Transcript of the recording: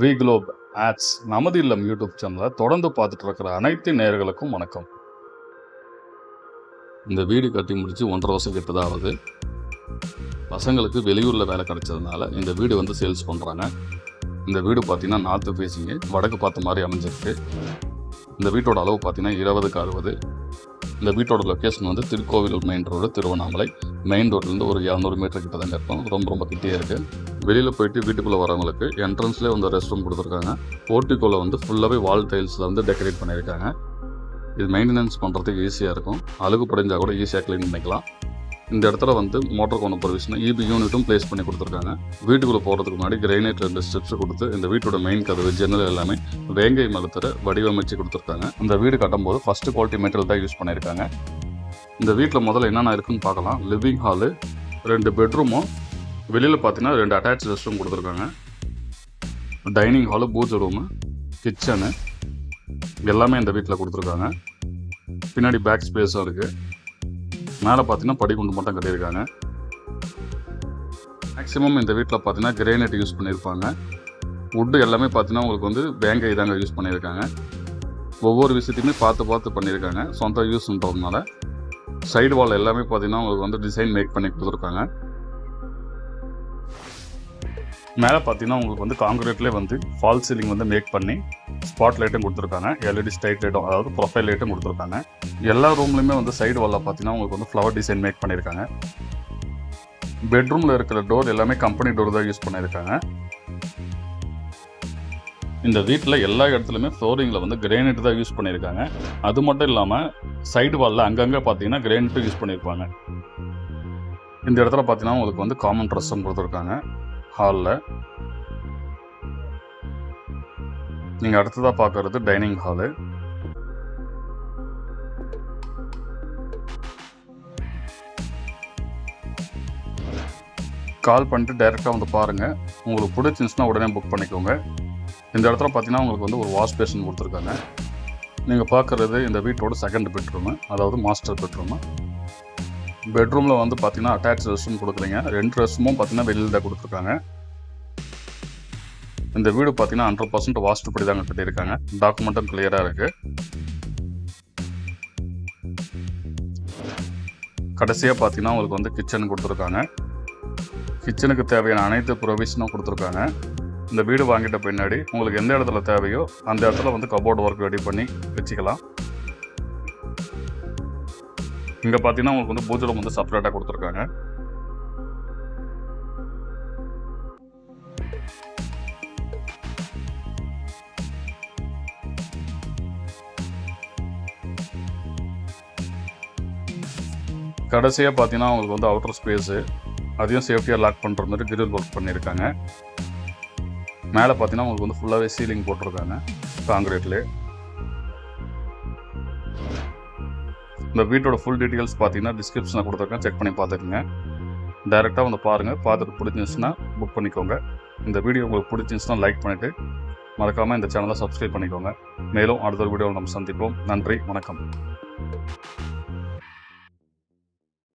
We Globe ads நமது இல்லம் YouTube சேனலை தொடர்ந்து பார்த்துட்டு இருக்கிற அனைத்து நேர்களுக்கும் வணக்கம். இந்த வீடு கட்டி முடித்து ஒன்றரை வருஷம் கிட்ட தான் ஆகுது. பசங்களுக்கு வெளியூரில் வேலை கிடைச்சதுனால இந்த வீடு வந்து சேல்ஸ் பண்ணுறாங்க இந்த வீடு பார்த்தீங்கன்னா நார்த்து ஃபேஸிங்கு வடக்கு பார்த்த மாதிரி அமைஞ்சிருக்கு. இந்த வீட்டோட அளவு பார்த்தீங்கன்னா இருபதுக்கு அறுபது. இந்த வீட்டோட லொக்கேஷன் வந்து Tirukkoilur main road Tiruvannamalai. Main ரோட்லேருந்து ஒரு இரநூறு மீட்டர் கிட்ட தாங்க இருக்கும். ரொம்ப ரொம்ப கிட்டே இருக்குது வெளியில் போயிட்டு வீட்டுக்குள்ளே வரவங்களுக்கு என்ட்ரன்ஸ்லேயே வந்து ரெஸ்ட் ரூம் கொடுத்துருக்காங்க. போர்ட்டிக்கோவில் வந்து ஃபுல்லாகவே வால் டைல்ஸில் வந்து டெக்கரேட் பண்ணியிருக்காங்க. இது மெயின்டெனன்ஸ் பண்ணுறதுக்கு ஈஸியாக இருக்கும். அழுகு படைஞ்சால் கூட ஈஸியாக க்ளீன் பண்ணிக்கலாம். இந்த இடத்துல வந்து மோட்டர் கொண்டு ப்ரொவிஷன் இபி யூனிட்டும் ப்ளேஸ் பண்ணி கொடுத்துருக்காங்க. வீட்டுக்குள்ளே போகிறதுக்கு முன்னாடி கிரைனைட் ரெண்டு ஸ்டெப்ஸ் கொடுத்து இந்த வீட்டோட மெயின் கதவு ஜன்னல் எல்லாமே வேங்கை மலத்தில் வடிவமைச்சு கொடுத்துருக்காங்க. இந்த வீடு கட்டும்போது ஃபஸ்ட்டு குவாலிட்டி மெட்டீரியல் தான் யூஸ் பண்ணியிருக்காங்க. இந்த வீட்டில் முதல்ல என்னென்ன இருக்குன்னு பார்க்கலாம். லிவிங் ஹாலு ரெண்டு பெட்ரூமும் வெளியில் பார்த்தீங்கன்னா ரெண்டு அட்டாச் ரெஸ்ட் ரூம் கொடுத்துருக்காங்க. டைனிங் ஹாலு பூஜை ரூமு கிச்சனு எல்லாமே இந்த வீட்டில் கொடுத்துருக்காங்க. பின்னாடி பேக் ஸ்பேஸும் இருக்குது மேலே பார்த்தீங்கன்னா படிக்குண்டு மட்டும் கட்டியிருக்காங்க. மேக்ஸிமம் இந்த வீட்டில் பார்த்தீங்கன்னா கிரேனைட் யூஸ் பண்ணியிருப்பாங்க. வுட்டு எல்லாமே பார்த்தீங்கன்னா உங்களுக்கு வந்து வேங்கை தாங்க யூஸ் பண்ணியிருக்காங்க. ஒவ்வொரு விஷயத்தையுமே பார்த்து பார்த்து பண்ணியிருக்காங்க. சொந்த யூஸ்ன்றதுனால சைடு வால் எல்லாமே பார்த்தீங்கன்னா உங்களுக்கு வந்து டிசைன் மேக் பண்ணி கொடுத்துருக்காங்க. மேலே பார்த்தீங்கன்னா உங்களுக்கு வந்து காங்கிரீட்லேயே வந்து ஃபால் சீலிங் வந்து மேக் பண்ணி ஸ்பாட் லைட்டும் கொடுத்துருக்காங்க. எல்இடி ஸ்ட்ரைட் லைட்டும் அதாவது ப்ரொஃபைல் லைட்டும் கொடுத்துருக்காங்க. எல்லா ரூம்லையுமே வந்து சைடு வாலில் பார்த்தீங்கன்னா உங்களுக்கு வந்து ஃப்ளவர் டிசைன் மேக் பண்ணியிருக்காங்க. பெட்ரூமில் இருக்கிற டோர் எல்லாமே கம்பெனி டோர் தான் யூஸ் பண்ணியிருக்காங்க. இந்த வீட்டில் எல்லா இடத்துலையுமே ஃப்ளோரிங்கில் வந்து கிரேனைட் தான் யூஸ் பண்ணியிருக்காங்க. அது மட்டும் இல்லாமல் சைடு வாலில் அங்கங்கே பார்த்தீங்கன்னா கிரேனைட்டும் யூஸ் பண்ணியிருப்பாங்க. இந்த இடத்துல பார்த்தீங்கன்னா உங்களுக்கு வந்து காமன் ட்ரெஸ்ஸும் கொடுத்துருக்காங்க. ஹாலில் நீங்கள் அடுத்ததாக பார்க்குறது டைனிங் ஹாலு கால் பண்ணிட்டு டைரெக்டாக வந்து பாருங்கள் உங்களுக்கு பிடிச்சிருந்துச்சுன்னா உடனே புக் பண்ணிக்கோங்க. இந்த இடத்துல பார்த்தீங்கன்னா உங்களுக்கு வந்து ஒரு வாஷ் பேஷன் கொடுத்துருக்காங்க. நீங்கள் பார்க்குறது இந்த வீட்டோட செகண்ட் பெட்ரூமு அதாவது மாஸ்டர் பெட்ரூமு பெட்ரூமில் வந்து பார்த்தீங்கன்னா அட்டாச் ரெஸ்ட் ரூம் கொடுக்குறீங்க. ரெண்டு ரெஸ்ட் ரூமும் பார்த்தீங்கன்னா வெளியில் தான் கொடுத்துருக்காங்க. இந்த வீடு பார்த்தீங்கன்னா ஹண்ட்ரட் பர்சன்ட் வாஸ்து படி தாங்க கட்டியிருக்காங்க. டாக்குமெண்ட்டும் கிளியராக இருக்குது கடைசியாக பார்த்தீங்கன்னா உங்களுக்கு வந்து கிச்சன் கொடுத்துருக்காங்க. கிச்சனுக்கு தேவையான அனைத்து ப்ரொவிஷனும் கொடுத்துருக்காங்க. இந்த வீடு வாங்கிட்ட பின்னாடி உங்களுக்கு எந்த இடத்துல தேவையோ அந்த இடத்துல வந்து கபோர்டு ஒர்க் ரெடி பண்ணி வச்சுக்கலாம். இங்கே பார்த்தீங்கன்னா உங்களுக்கு வந்து பூஜலம் வந்து செப்பரேட்டாக கொடுத்துருக்காங்க. கடைசியாக பார்த்தீங்கன்னா அவங்களுக்கு வந்து அவுட்டர் ஸ்பேஸு அதையும் சேஃப்டியாக லாக் பண்ணுற மாதிரி கிரில் ஒர்க் பண்ணியிருக்காங்க மேலே பார்த்தீங்கன்னா உங்களுக்கு வந்து ஃபுல்லாகவே சீலிங் போட்டிருக்காங்க காங்கிரீட்லேயே இந்த வீட்டோட ஃபுல் டீட்டெயில்ஸ் பார்த்தீங்கன்னா டிஸ்கிரிப்ஷனில் கொடுத்துருக்கேன். செக் பண்ணி பார்த்துக்குங்க. டைரெக்டாக வந்து பாருங்கள் பார்த்துட்டு பிடிச்சிருந்துச்சுன்னா புக் பண்ணிக்கோங்க. இந்த வீடியோ உங்களுக்கு பிடிச்சிருந்துச்சுன்னா லைக் பண்ணிவிட்டு மறக்காமல் இந்த சேனலை சப்ஸ்கிரைப் பண்ணிக்கோங்க. மேலும் அடுத்த வீடியோவில் நம்ம சந்திப்போம். நன்றி வணக்கம்.